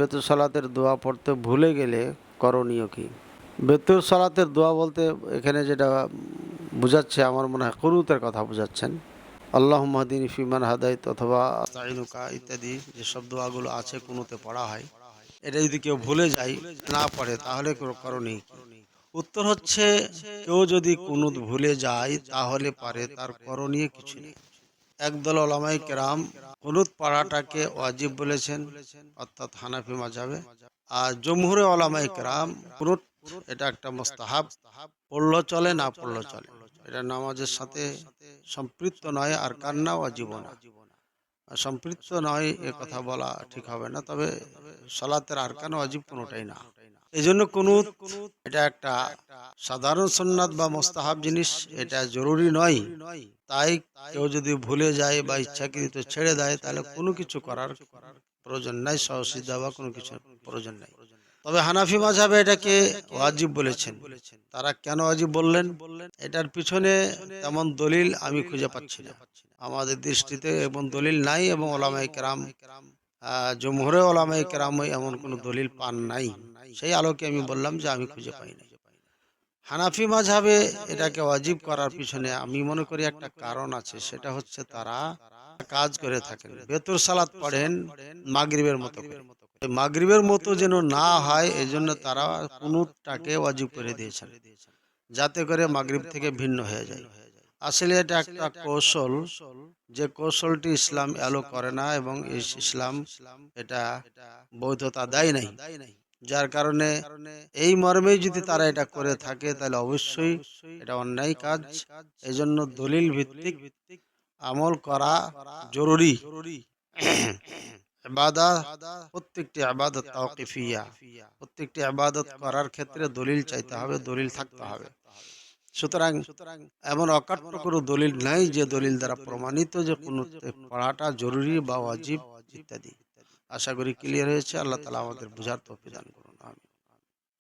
বেতুর সালাতের দোয়া পড়তে ভুলে গেলে করণীয় কি? বেতুর সালাতের দোয়া বলতে এখানে যেটা বোঝাচ্ছে, আমার মনে হয় কুরুতের কথা বোঝাচ্ছেন। আল্লাহ মাহদিন ফিমান হাদাইত অথবা আস্তাইনুকা ইত্যাদি যেসব দোয়াগুলো আছে কোনোতে পড়া হয়। এটা যদি কেউ ভুলে যায়, না পড়ে, তাহলে করণীয় উত্তর হচ্ছে, কেউ যদি কুনুত ভুলে যায়, তাহলে পারে, তার করণীয় কিছু নেই। একদল ওলামাই কেরাম কুনুত পড়াটাকে ওয়াজিব বলেছেন অর্থাৎ হানাফি মাঝাবে আর জমহুরে ওলামাই কুনুত এটা একটা মোস্তাহাব। পড়ল চলে না পড়ল চলে। এটা নামাজের সাথে সম্পৃক্ত নয় আর কান্না ওয়াজিব না। আর সম্পৃক্ত নয় এ কথা বলা ঠিক হবে না তবে সালাতের আরকান ওয়াজিব কোনোটাই না। এই জন্য কুনুত এটা একটা সাধারণ সুন্নাত বা মোস্তাহাব জিনিস এটা জরুরি নয়। তাই কেউ যদি ভুলে যায় বা ইচ্ছাকৃত ছেড়ে দেয়, তাহলে কোনো কিছু করার প্রয়োজন নাই সহসিদ্ধা বা কোনো কিছু প্রয়োজন নাই। তবে হানাফি মাঝাবে এটাকে ওয়াজিব বলেছেন। তারা কেন ওয়াজিব বললেন? এটার পিছনে তেমন দলিল আমি খুঁজে পাচ্ছি না। আমাদের দৃষ্টিতে এমন দলিল নাই এবং ওলামাই কেরাম জমহুরে ওলামাই কেরাম এমন কোনো দলিল পান নাই। সেই আলোকে আমি বললাম যে আমি খুঁজে পাই নাই। হানাফি মাঝাবে এটাকে অজীব করার পিছনে আমি মনে করি একটা কারণ আছে, সেটা হচ্ছে তারা কাজ করে থাকেন। বেতর সালাত পড়েন মাগরিবের মতো মাগরিবের মতো যেন না হয় এই জন্য তারা কুনুতটাকে অজীব করে দিয়েছেন, যাতে করে মাগরিব থেকে ভিন্ন হয়ে যায়। আসলে এটা একটা কৌশল, যে কৌশলটি ইসলাম এলো করে না এবং ইস- ইসলাম এটা বৈধতা দেয় নাই। যার কারণে এই মর্মেই যদি তারা এটা করে থাকে, তাহলে অবশ্যই এটা অন্যায় কাজ। এজন্য দলিল ভিত্তিক আমল করা জরুরি। প্রত্যেকটি আবাদত তাওকিফিয়া। প্রত্যেকটি আবাদত করার ক্ষেত্রে দলিল চাইতে হবে, দলিল থাকতে হবে। সুতরাং এমন অকাট্য কোনো দলিল নাই যে দলিল দ্বারা প্রমাণিত যে কোনো পড়াটা জরুরি বা ওয়াজিব ইত্যাদি। আশা করি ক্লিয়ার হয়েছে। আল্লাহ তালা আমাদের বোঝার তো অভিযান করুন।